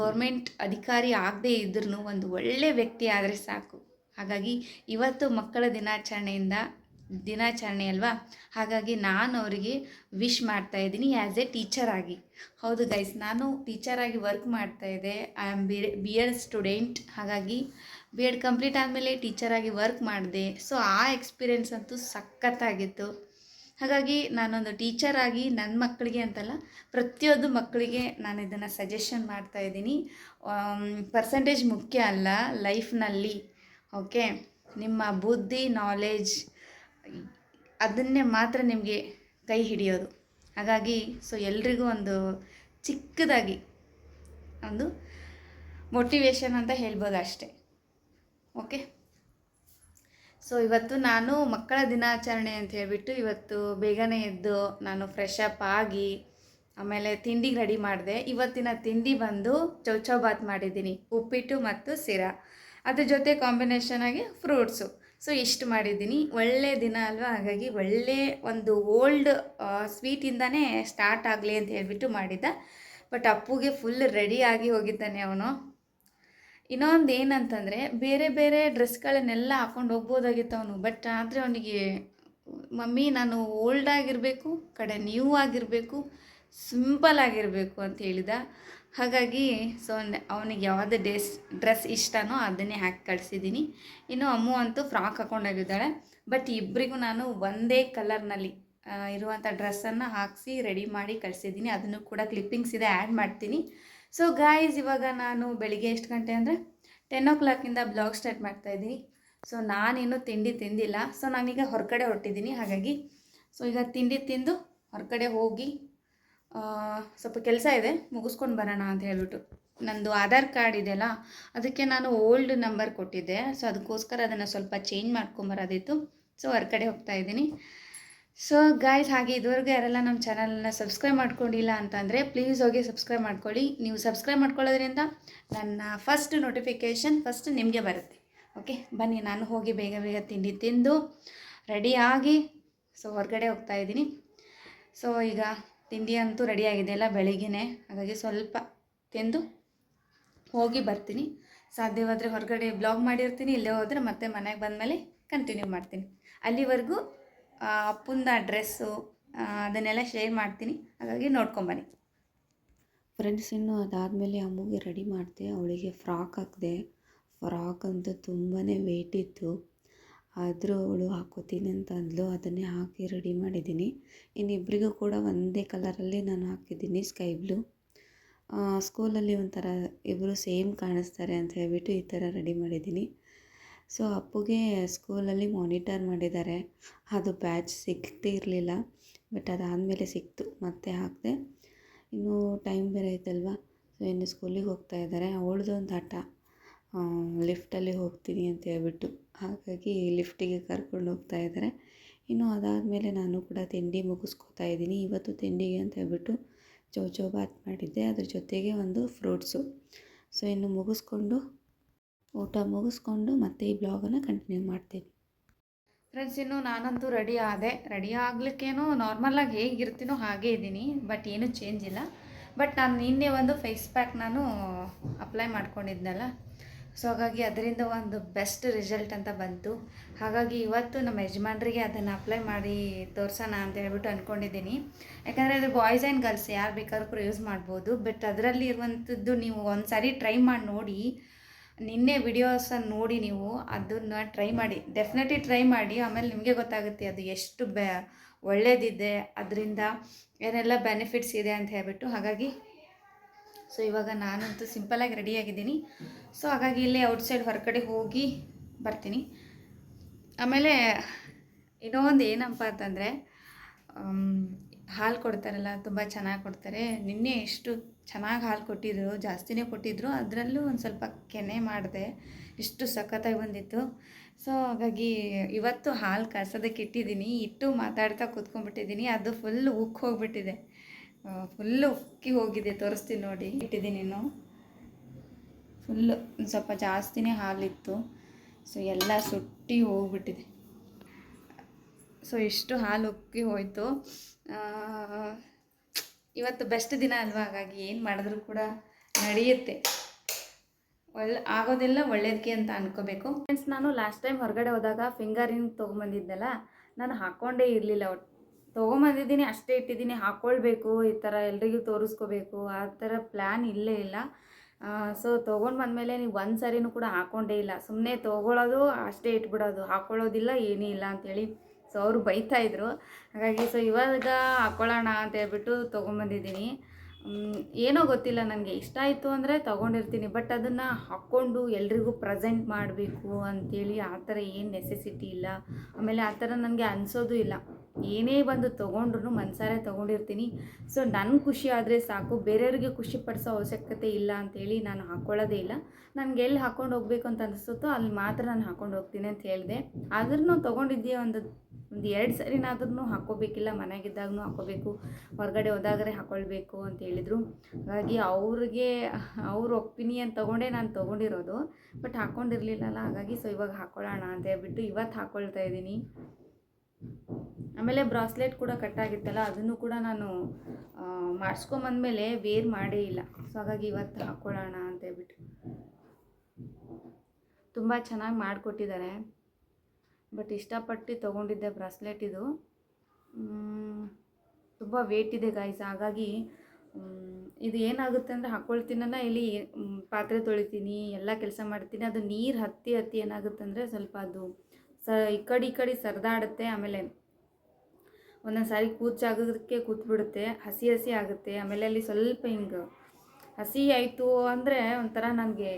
[SPEAKER 1] ಗೌರ್ಮೆಂಟ್ ಅಧಿಕಾರಿ ಆಗದೇ ಇದ್ರೂ ಒಂದು ಒಳ್ಳೆ ವ್ಯಕ್ತಿ ಆದರೆ ಸಾಕು. ಹಾಗಾಗಿ ಇವತ್ತು ಮಕ್ಕಳ ದಿನಾಚರಣೆಯಿಂದ ದಿನಾಚರಣೆ ಅಲ್ವಾ? ಹಾಗಾಗಿ ನಾನು ಅವರಿಗೆ ವಿಶ್ ಮಾಡ್ತಾ ಇದ್ದೀನಿ ಆ್ಯಸ್ ಎ ಟೀಚರ್ ಆಗಿ. ಹೌದು ಗೈಸ್ ನಾನು ಟೀಚರ್ ಆಗಿ ವರ್ಕ್ ಮಾಡ್ತಾ ಇದ್ದೆ. I am B B Ed student ಹಾಗಾಗಿ ಬಿ ಎಡ್ ಕಂಪ್ಲೀಟ್ ಆದಮೇಲೆ ಆಗಿ ವರ್ಕ್ ಮಾಡಿದೆ. ಸೊ ಆ ಎಕ್ಸ್ಪೀರಿಯೆನ್ಸ್ ಅಂತೂ ಸಖತ್ತಾಗಿತ್ತು. ಹಾಗಾಗಿ ನಾನೊಂದು ಟೀಚರ್ ಆಗಿ ನನ್ನ ಮಕ್ಕಳಿಗೆ ಅಂತಲ್ಲ, ಪ್ರತಿಯೊಂದು ಮಕ್ಕಳಿಗೆ ನಾನು ಇದನ್ನು ಸಜೆಷನ್ ಮಾಡ್ತಾ ಇದ್ದೀನಿ. ಪರ್ಸಂಟೇಜ್ ಮುಖ್ಯ ಅಲ್ಲ ಲೈಫ್ನಲ್ಲಿ ಓಕೆ ನಿಮ್ಮ ಬುದ್ಧಿ ನಾಲೆಜ್ ಅದನ್ನೇ ಮಾತ್ರ ನಿಮಗೆ ಕೈ ಹಿಡಿಯೋದು. ಹಾಗಾಗಿ ಸೊ ಎಲ್ರಿಗೂ ಒಂದು ಚಿಕ್ಕದಾಗಿ ಒಂದು ಮೋಟಿವೇಶನ್ ಅಂತ ಹೇಳ್ಬೋದು ಅಷ್ಟೇ ಓಕೆ ಸೊ ಇವತ್ತು ನಾನು ಮಕ್ಕಳ ದಿನಾಚರಣೆ ಅಂತ ಹೇಳಿಬಿಟ್ಟು ಇವತ್ತು ಬೇಗನೆ ಎದ್ದು ನಾನು ಫ್ರೆಶ್ ಅಪ್ ಆಗಿ ಆಮೇಲೆ ತಿಂಡಿಗೆ ರೆಡಿ ಮಾಡಿದೆ. ಇವತ್ತಿನ ತಿಂಡಿ ಬಂದು ಚೌಚೌ ಬಾತ್ ಮಾಡಿದ್ದೀನಿ. ಉಪ್ಪಿಟ್ಟು ಮತ್ತು ಸಿರಾ ಅದ್ರ ಜೊತೆ ಕಾಂಬಿನೇಷನ್ ಆಗಿ ಫ್ರೂಟ್ಸು ಸೊ ಇಷ್ಟು ಮಾಡಿದ್ದೀನಿ. ಒಳ್ಳೆ ದಿನ ಅಲ್ವಾ? ಹಾಗಾಗಿ ಒಳ್ಳೆ ಒಂದು ಓಲ್ಡ್ ಸ್ವೀಟಿಂದನೇ ಸ್ಟಾರ್ಟ್ ಆಗಲಿ ಅಂತ ಹೇಳಿಬಿಟ್ಟು ಮಾಡಿದ್ದ. ಬಟ್ ಅಪ್ಪುಗೆ ಫುಲ್ ರೆಡಿ ಆಗಿ ಹೋಗಿದ್ದಾನೆ ಅವನು. ಇನ್ನೊಂದು ಏನಂತಂದರೆ, ಬೇರೆ ಬೇರೆ ಡ್ರೆಸ್ಗಳನ್ನೆಲ್ಲ ಹಾಕೊಂಡು ಹೋಗ್ಬೋದಾಗಿತ್ತು ಅವನು. ಬಟ್ ಆದರೆ ಅವನಿಗೆ, ಮಮ್ಮಿ, ನಾನು ಓಲ್ಡ್ ಆಗಿರಬೇಕು, ಕಡೆ ನ್ಯೂ ಆಗಿರಬೇಕು ಸಿಂಪಲ್ ಆಗಿರಬೇಕು ಅಂತ ಹೇಳಿದ. ಹಾಗಾಗಿ ಸೊ ಅವನಿಗೆ ಯಾವುದೇ ಡ್ರೆಸ್ ಡ್ರೆಸ್ ಇಷ್ಟನೋ ಅದನ್ನೇ ಹಾಕಿ ಕಳಿಸಿದ್ದೀನಿ. ಇನ್ನು ಅಮ್ಮು ಅಂತೂ ಫ್ರಾಕ್ ಹಾಕ್ಕೊಂಡೋಗಿದ್ದಾಳೆ ಬಟ್ ಇಬ್ಬರಿಗೂ ನಾನು ಒಂದೇ ಕಲರ್ನಲ್ಲಿ ಇರುವಂಥ ಡ್ರೆಸ್ಸನ್ನು ಹಾಕಿಸಿ, ರೆಡಿ ಮಾಡಿ ಕಳಿಸಿದ್ದೀನಿ. ಅದನ್ನು ಕೂಡ ಕ್ಲಿಪ್ಪಿಂಗ್ಸ್ ಇದೆ, ಆ್ಯಡ್ ಮಾಡ್ತೀನಿ. ಸೊ ಗಾಯ್ಸ್ ಇವಾಗ ನಾನು ಬೆಳಿಗ್ಗೆ ಎಷ್ಟು ಗಂಟೆ ಅಂದರೆ ಟೆನ್ ಓ ಕ್ಲಾಕಿಂದ ಬ್ಲಾಗ್ ಸ್ಟಾರ್ಟ್ ಮಾಡ್ತಾಯಿದ್ದೀನಿ ಸೊ ನಾನಿನ್ನೂ ತಿಂಡಿ ತಿಂದಿಲ್ಲ. ಸೊ ನಾನೀಗ ಹೊರಗಡೆ ಹೊರಟಿದ್ದೀನಿ. ಹಾಗಾಗಿ ಸೊ ಈಗ ತಿಂಡಿ ತಿಂದು ಹೊರಗಡೆ ಹೋಗಿ ಸ್ವಲ್ಪ ಕೆಲಸ ಇದೆ, ಮುಗಿಸ್ಕೊಂಡು ಬರೋಣ ಅಂತ ಹೇಳ್ಬಿಟ್ಟು. ನಂದು ಆಧಾರ್ ಕಾರ್ಡ್ ಇದೆಯಲ್ಲ, ಅದಕ್ಕೆ ನಾನು ಓಲ್ಡ್ ನಂಬರ್ ಕೊಟ್ಟಿದ್ದೆ. ಸೊ ಅದಕ್ಕೋಸ್ಕರ ಅದನ್ನು ಸ್ವಲ್ಪ ಚೇಂಜ್ ಮಾಡ್ಕೊಂಬರೋದಿತ್ತು ಸೊ ಹೊರಗಡೆ ಹೋಗ್ತಾ ಇದ್ದೀನಿ. ಸೊ ಗಾಯ್ಸ್ ಹಾಗೆ ಇದುವರೆಗೂ ಯಾರೆಲ್ಲ ನಮ್ಮ ಚಾನಲನ್ನ ಸಬ್ಸ್ಕ್ರೈಬ್ ಮಾಡ್ಕೊಂಡಿಲ್ಲ ಅಂತಂದರೆ ಪ್ಲೀಸ್ ಹೋಗಿ ಸಬ್ಸ್ಕ್ರೈಬ್ ಮಾಡ್ಕೊಳ್ಳಿ. ನೀವು ಸಬ್ಸ್ಕ್ರೈಬ್ ಮಾಡ್ಕೊಳ್ಳೋದ್ರಿಂದ ನನ್ನ ಫಸ್ಟ್ ನೋಟಿಫಿಕೇಷನ್ ಫಸ್ಟ್ ನಿಮಗೆ ಬರುತ್ತೆ. ಓಕೆ ಬನ್ನಿ, ನಾನು ಹೋಗಿ ಬೇಗ ಬೇಗ ತಿಂಡಿ ತಿಂದು ರೆಡಿಯಾಗಿ ಸೊ ಹೊರಗಡೆ ಹೋಗ್ತಾ ಇದ್ದೀನಿ. ಸೊ ಈಗ ತಿಂಡಿ ಅಂತೂ ರೆಡಿಯಾಗಿದೆ ಎಲ್ಲ ಬೆಳಿಗ್ಗೆ ಹಾಗಾಗಿ ಸ್ವಲ್ಪ ತಿಂದು ಹೋಗಿ ಬರ್ತೀನಿ. ಸಾಧ್ಯವಾದರೆ ಹೊರಗಡೆ ಬ್ಲಾಗ್ ಮಾಡಿರ್ತೀನಿ. ಇಲ್ಲೇ ಹೋದರೆ ಮತ್ತೆ ಮನೆಗೆ ಬಂದಮೇಲೆ ಕಂಟಿನ್ಯೂ ಮಾಡ್ತೀನಿ. ಅಲ್ಲಿವರೆಗೂ ಅಪ್ಪಂದ ಡ್ರೆಸ್ಸು ಅದನ್ನೆಲ್ಲ ಶೇರ್ ಮಾಡ್ತೀನಿ. ಹಾಗಾಗಿ ನೋಡ್ಕೊಂಬನ್ನಿ
[SPEAKER 2] ಫ್ರೆಂಡ್ಸ್ ಇನ್ನು ಅದಾದಮೇಲೆ ಅಮ್ಮಗೆ ರೆಡಿ ಮಾಡಿದೆ. ಅವಳಿಗೆ ಫ್ರಾಕ್ ಹಾಕಿದೆ. ಫ್ರಾಕ್ ಅಂತೂ ತುಂಬಾ ವೆಯ್ಟ್ ಆದರೂ ಅವಳು ಹಾಕೋತೀನಿ ಅಂತ ಅಂದಳು ಅದನ್ನೇ ಹಾಕಿ ರೆಡಿ ಮಾಡಿದ್ದೀನಿ. ಇನ್ನಿಬ್ಬರಿಗೂ ಕೂಡ ಒಂದೇ ಕಲರಲ್ಲಿ ನಾನು ಹಾಕಿದ್ದೀನಿ ಸ್ಕೈ ಬ್ಲೂ ಸ್ಕೂಲಲ್ಲಿ ಒಂಥರ ಇಬ್ಬರು ಸೇಮ್ ಕಾಣಿಸ್ತಾರೆ ಅಂತ ಹೇಳ್ಬಿಟ್ಟು ಈ ಥರ ರೆಡಿ ಮಾಡಿದ್ದೀನಿ. ಸೊ ಅಪ್ಪುಗೆ ಸ್ಕೂಲಲ್ಲಿ ಮಾನಿಟರ್ ಮಾಡಿದ್ದಾರೆ. ಅದು ಬ್ಯಾಚ್ ಸಿಗ್ತಿರಲಿಲ್ಲ ಬಟ್ ಅದಾದಮೇಲೆ ಸಿಕ್ತು. ಮತ್ತೆ ಹಾಕಿದೆ. ಇನ್ನೂ ಟೈಮ್ ಬೇರೆ ಐತಲ್ವಾ? ಸೊ ಇನ್ನು ಸ್ಕೂಲಿಗೆ ಹೋಗ್ತಾ ಇದ್ದಾರೆ. ಅವಳದು ಒಂದು ಹಠ. ಲಿಫ್ಟಲ್ಲಿ ಹೋಗ್ತೀನಿ ಅಂತ ಹೇಳ್ಬಿಟ್ಟು ಹಾಗಾಗಿ ಲಿಫ್ಟಿಗೆ ಕರ್ಕೊಂಡು ಹೋಗ್ತಾ ಇದ್ದಾರೆ. ಇನ್ನು ಅದಾದಮೇಲೆ ನಾನು ಕೂಡ ತಿಂಡಿ ಮುಗಿಸ್ಕೊತಾ ಇದ್ದೀನಿ. ಇವತ್ತು ತಿಂಡಿಗೆ ಅಂತ ಹೇಳ್ಬಿಟ್ಟು ಚೌಚೌ ಬಾತ್ ಮಾಡಿದ್ದೆ. ಅದ್ರ ಜೊತೆಗೆ ಒಂದು ಫ್ರೂಟ್ಸು ಸೊ ಇನ್ನು ಮುಗಿಸ್ಕೊಂಡು, ಊಟ ಮುಗಿಸ್ಕೊಂಡು ಮತ್ತೆ ಈ ಬ್ಲಾಗನ್ನು ಕಂಟಿನ್ಯೂ ಮಾಡ್ತೀನಿ.
[SPEAKER 1] ಫ್ರೆಂಡ್ಸ್ ಇನ್ನು ನಾನಂತೂ ರೆಡಿ ಆದೆ. ರೆಡಿ ಆಗ್ಲಿಕ್ಕೇನು ನಾರ್ಮಲಾಗಿ ಹೇಗಿರ್ತೀನೋ ಹಾಗೇ ಇದ್ದೀನಿ. ಬಟ್ ಏನೂ ಚೇಂಜ್ ಇಲ್ಲ. ಬಟ್ ನಾನು ನಿನ್ನೆ ಒಂದು ಫೇಸ್ ಪ್ಯಾಕ್ ನಾನು ಅಪ್ಲೈ ಮಾಡ್ಕೊಂಡಿದ್ನಲ್ಲ. ಸೊ ಹಾಗಾಗಿ ಅದರಿಂದ ಒಂದು ಬೆಸ್ಟ್ ರಿಸಲ್ಟ್ ಅಂತ ಬಂತು. ಹಾಗಾಗಿ ಇವತ್ತು ನಮ್ಮ ಯಜಮಾನ್ರಿಗೆ ಅದನ್ನು ಅಪ್ಲೈ ಮಾಡಿ ತೋರಿಸೋಣ ಅಂತ ಹೇಳ್ಬಿಟ್ಟು ಅಂದ್ಕೊಂಡಿದ್ದೀನಿ ಯಾಕಂದರೆ ಅದು ಬಾಯ್ಸ್ ಆ್ಯಂಡ್ ಗರ್ಲ್ಸ್ ಯಾರು ಬೇಕಾದ್ರೂ ಕೂಡ ಯೂಸ್ ಮಾಡ್ಬೋದು. ಬಟ್ ಅದರಲ್ಲಿ ಇರುವಂಥದ್ದು ನೀವು ಒಂದು ಸಾರಿ ಟ್ರೈ ಮಾಡಿ ನೋಡಿ, ನಿನ್ನೆ ವಿಡಿಯೋಸನ್ನು ನೋಡಿ ನೀವು ಅದನ್ನು ಟ್ರೈ ಮಾಡಿ. ಡೆಫಿನೆಟ್ಲಿ ಟ್ರೈ ಮಾಡಿ. ಆಮೇಲೆ ನಿಮಗೆ ಗೊತ್ತಾಗುತ್ತೆ ಅದು ಎಷ್ಟು ಬೆ, ಒಳ್ಳೇದಿದೆ. ಅದರಿಂದ ಏನೆಲ್ಲ ಬೆನಿಫಿಟ್ಸ್ ಇದೆ ಅಂತ ಹೇಳ್ಬಿಟ್ಟು ಹಾಗಾಗಿ ಸೊ ಇವಾಗ ನಾನಂತೂ ಸಿಂಪಲಾಗಿ ರೆಡಿಯಾಗಿದ್ದೀನಿ ಸೊ ಹಾಗಾಗಿ ಇಲ್ಲೇ ಔಟ್ಸೈಡ್ ಹೊರಗಡೆ ಹೋಗಿ ಬರ್ತೀನಿ. ಆಮೇಲೆ ಇನ್ನೊಂದು ಏನಪ್ಪ ಅಂತಂದರೆ ಹಾಲು ಕೊಡ್ತಾರಲ್ಲ, ತುಂಬ ಚೆನ್ನಾಗಿ ಕೊಡ್ತಾರೆ. ನಿನ್ನೆ ಎಷ್ಟು ಚೆನ್ನಾಗಿ ಹಾಲು ಕೊಟ್ಟಿದ್ರು, ಜಾಸ್ತಿನೇ ಕೊಟ್ಟಿದ್ರು. ಅದರಲ್ಲೂ ಒಂದು ಸ್ವಲ್ಪ ಕೆನೆ ಮಾಡಿದೆ. ಇಷ್ಟು ಸಖತ್ತಾಗಿ ಬಂದಿತ್ತು. ಸೊ ಹಾಗಾಗಿ ಇವತ್ತು ಹಾಲು ಕಸದಕ್ಕೆ ಇಟ್ಟಿದ್ದೀನಿ. ಇಟ್ಟು ಮಾತಾಡ್ತಾ ಕೂತ್ಕೊಂಡ್ಬಿಟ್ಟಿದ್ದೀನಿ. ಅದು ಫುಲ್ ಉಕ್ಕಿ ಹೋಗ್ಬಿಟ್ಟಿದೆ. ಫುಲ್ಲು ಉಕ್ಕಿ ಹೋಗಿದೆ, ತೋರಿಸ್ತೀನಿ ನೋಡಿ. ಇಟ್ಟಿದ್ದೀನಿ ಫುಲ್ಲು ಒಂದು ಸ್ವಲ್ಪ ಜಾಸ್ತಿನೇ ಹಾಲಿತ್ತು. ಸೊ ಎಲ್ಲ ಸುಟ್ಟಿ ಹೋಗ್ಬಿಟ್ಟಿದೆ. ಸೊ ಇಷ್ಟು ಹಾಲು ಉಕ್ಕಿ ಹೋಯಿತು. ಇವತ್ತು ಬೆಸ್ಟ್ ದಿನ ಅಲ್ವಾ? ಹಾಗಾಗಿ ಏನು ಮಾಡಿದ್ರು ಕೂಡ ನಡೆಯುತ್ತೆ. ಒಳ್ಳೆ, ಆಗೋದೆಲ್ಲ ಒಳ್ಳೇದಕ್ಕೆ ಅಂತ ಅನ್ಕೋಬೇಕು. ಫ್ರೆಂಡ್ಸ್ ನಾನು ಲಾಸ್ಟ್ ಟೈಮ್ ಹೊರಗಡೆ ಹೋದಾಗ ಫಿಂಗರ್ ರಿಂಗ್ ತೊಗೊಂಬಂದಿದ್ದೆಲ್ಲ, ನಾನು ಹಾಕ್ಕೊಂಡೇ ಇರಲಿಲ್ಲ ಒಟ್ಟು. ತೊಗೊಂಬಂದಿದ್ದೀನಿ, ಅಷ್ಟೇ ಇಟ್ಟಿದ್ದೀನಿ ಹಾಕ್ಕೊಳ್ಬೇಕು ಈ ಥರ ಎಲ್ರಿಗೂ ತೋರಿಸ್ಕೋಬೇಕು, ಆ ಥರ ಪ್ಲ್ಯಾನ್ ಇಲ್ಲೇ ಇಲ್ಲ. ಸೊ ತೊಗೊಂಡು ಬಂದಮೇಲೆ ನೀವು ಒಂದು ಸರಿನೂ ಕೂಡ ಹಾಕ್ಕೊಂಡೇ ಇಲ್ಲ. ಸುಮ್ಮನೆ ತೊಗೊಳ್ಳೋದು ಅಷ್ಟೇ ಇಟ್ಬಿಡೋದು ಹಾಕ್ಕೊಳ್ಳೋದಿಲ್ಲ ಏನೂ ಇಲ್ಲ ಅಂಥೇಳಿ ಸೊ ಅವರು ಬೈತಾ ಇದ್ರು. ಹಾಗಾಗಿ ಸೊ ಇವಾಗ ಹಾಕ್ಕೊಳ್ಳೋಣ ಅಂತ ಹೇಳ್ಬಿಟ್ಟು ತೊಗೊಂಬಂದಿದ್ದೀನಿ. ಏನೋ ಗೊತ್ತಿಲ್ಲ ನನಗೆ, ಇಷ್ಟ ಆಯಿತು ಅಂದರೆ ತೊಗೊಂಡಿರ್ತೀನಿ, ಬಟ್ ಅದನ್ನು ಹಾಕ್ಕೊಂಡು ಎಲ್ರಿಗೂ ಪ್ರೆಸೆಂಟ್ ಮಾಡಬೇಕು ಅಂಥೇಳಿ ಆ ಥರ ಏನು ನೆಸೆಸಿಟಿ ಇಲ್ಲ. ಆಮೇಲೆ ಆ ಥರ ನನಗೆ ಅನಿಸೋದು ಇಲ್ಲ. ಏನೇ ಬಂದು ತೊಗೊಂಡ್ರು ಮನ್ಸಾರೆ ತೊಗೊಂಡಿರ್ತೀನಿ. ಸೊ ನನ್ನ ಖುಷಿ ಆದರೆ ಸಾಕು. ಬೇರೆಯವ್ರಿಗೆ ಖುಷಿ ಪಡಿಸೋ ಅವಶ್ಯಕತೆ ಇಲ್ಲ ಅಂತೇಳಿ ನಾನು ಹಾಕ್ಕೊಳ್ಳೋದೇ ಇಲ್ಲ. ನನಗೆ ಎಲ್ಲಿ ಹಾಕ್ಕೊಂಡು ಹೋಗ್ಬೇಕು ಅಂತ ಅನಿಸುತ್ತೋ ಅಲ್ಲಿ ಮಾತ್ರ ನಾನು ಹಾಕ್ಕೊಂಡು ಹೋಗ್ತೀನಿ ಅಂತ ಹೇಳಿದೆ. ಆದ್ರೂ ತೊಗೊಂಡಿದ್ದೀಯ ಒಂದು ಒಂದು ಎರಡು ಸರಿನಾದ್ರೂ ಹಾಕ್ಕೋಬೇಕಿಲ್ಲ. ಮನೆಗಿದ್ದಾಗೂ ಹಾಕ್ಕೋಬೇಕು. ಹೊರಗಡೆ ಹೋದಾಗರೆ ಹಾಕ್ಕೊಳ್ಬೇಕು ಅಂತ ಹೇಳಿದರು. ಹಾಗಾಗಿ ಅವ್ರಿಗೆ, ಅವ್ರ ಒಪಿನಿಯನ್ ತೊಗೊಂಡೇ ನಾನು ತೊಗೊಂಡಿರೋದು. ಬಟ್ ಹಾಕ್ಕೊಂಡಿರ್ಲಿಲ್ಲಲ್ಲ ಹಾಗಾಗಿ ಸೊ ಇವಾಗ ಹಾಕ್ಕೊಳ್ಳೋಣ ಅಂತ ಹೇಳ್ಬಿಟ್ಟು ಇವತ್ತು ಹಾಕ್ಕೊಳ್ತಾ ಇದ್ದೀನಿ. ಆಮೇಲೆ ಬ್ರಾಸ್ಲೆಟ್ ಕೂಡ ಕಟ್ಟಾಗಿತ್ತಲ್ಲ ಅದನ್ನು ಕೂಡ ನಾನು ಮಾಡಿಸ್ಕೊಂಬಂದ್ಮೇಲೆ ವೇರ್ ಮಾಡೇ ಇಲ್ಲ. ಸೊ ಹಾಗಾಗಿ ಇವತ್ತು ಹಾಕ್ಕೊಳ್ಳೋಣ ಅಂತ ಹೇಳ್ಬಿಟ್ಟು. ತುಂಬ ಚೆನ್ನಾಗಿ ಮಾಡಿಕೊಟ್ಟಿದ್ದಾರೆ. ಬಟ್ ಇಷ್ಟಪಟ್ಟು ತೊಗೊಂಡಿದ್ದೆ ಬ್ರಾಸ್ಲೆಟ್ ಇದು. ತುಂಬ ವೇಟ್ ಇದೆ ಗಾಯ್ಸ್ ಹಾಗಾಗಿ ಇದು ಏನಾಗುತ್ತೆ ಅಂದರೆ ಹಾಕ್ಕೊಳ್ತೀನಲ್ಲ ಇಲ್ಲಿ ಪಾತ್ರೆ ತೊಳಿತೀನಿ, ಎಲ್ಲ ಕೆಲಸ ಮಾಡ್ತೀನಿ. ಅದು ನೀರು ಹತ್ತಿ ಹತ್ತಿ ಏನಾಗುತ್ತೆ ಅಂದರೆ ಸ್ವಲ್ಪ ಅದು ಸ, ಈ ಕಡೆ ಈ ಕಡೆ ಸರಿದಾಡುತ್ತೆ. ಆಮೇಲೆ ಒಂದೊಂದು ಸಾರಿ ಕೂಚಾಗೋದಕ್ಕೆ ಕೂತ್ಬಿಡುತ್ತೆ, ಹಸಿ ಹಸಿ ಆಗುತ್ತೆ. ಆಮೇಲೆ ಅಲ್ಲಿ ಸ್ವಲ್ಪ ಹಿಂಗೆ ಹಸಿ ಆಯಿತು ಅಂದರೆ ಒಂಥರ ನನಗೆ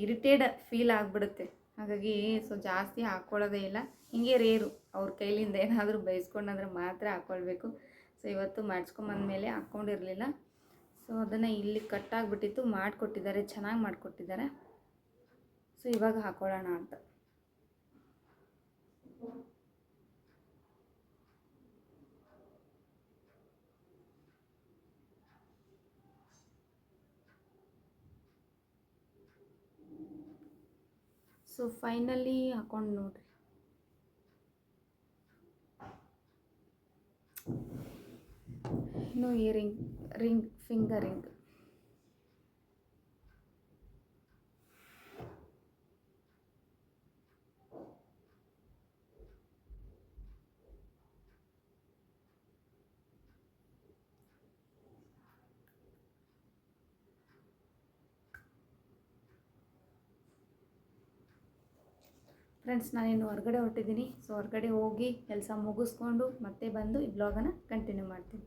[SPEAKER 1] ಇರಿಟೇಡ್ ಫೀಲ್ ಆಗಿಬಿಡುತ್ತೆ. ಹಾಗಾಗಿ ಸೊ ಜಾಸ್ತಿ ಹಾಕ್ಕೊಳ್ಳೋದೇ ಇಲ್ಲ. ಹಿಂಗೆ ರೇರು. ಅವ್ರ ಕೈಲಿಂದ ಏನಾದರೂ ಬಯಸ್ಕೊಂಡಂದ್ರೆ ಮಾತ್ರ ಹಾಕ್ಕೊಳ್ಬೇಕು ಸೊ ಇವತ್ತು ಮಾಡಿಸ್ಕೊಂಬಂದ್ಮೇಲೆ ಹಾಕ್ಕೊಂಡಿರಲಿಲ್ಲ ಸೊ ಅದನ್ನು ಇಲ್ಲಿ ಕಟ್ಟಾಗಿಬಿಟ್ಟಿತ್ತು ಮಾಡಿಕೊಟ್ಟಿದ್ದಾರೆ. ಚೆನ್ನಾಗಿ ಮಾಡಿಕೊಟ್ಟಿದ್ದಾರೆ. ಸೊ ಇವಾಗ ಹಾಕ್ಕೊಳ್ಳೋಣ ಅಂತ. ಸೊ ಫೈನಲಿ ಹಾಕೊಂಡು ನೋಡ್ರಿ. ಇನ್ನು ring ring finger ring friends ನಾನಿನ್ನು ಹೊರಗಡೆ ಹೊರಟಿದ್ದೀನಿ ಸೊ ಹೊರಗಡೆ ಹೋಗಿ ಕೆಲಸ ಮುಗಿಸ್ಕೊಂಡು ಮತ್ತೆ ಬಂದು ಈ ಬ್ಲಾಗನ್ನು ಕಂಟಿನ್ಯೂ ಮಾಡ್ತೀನಿ.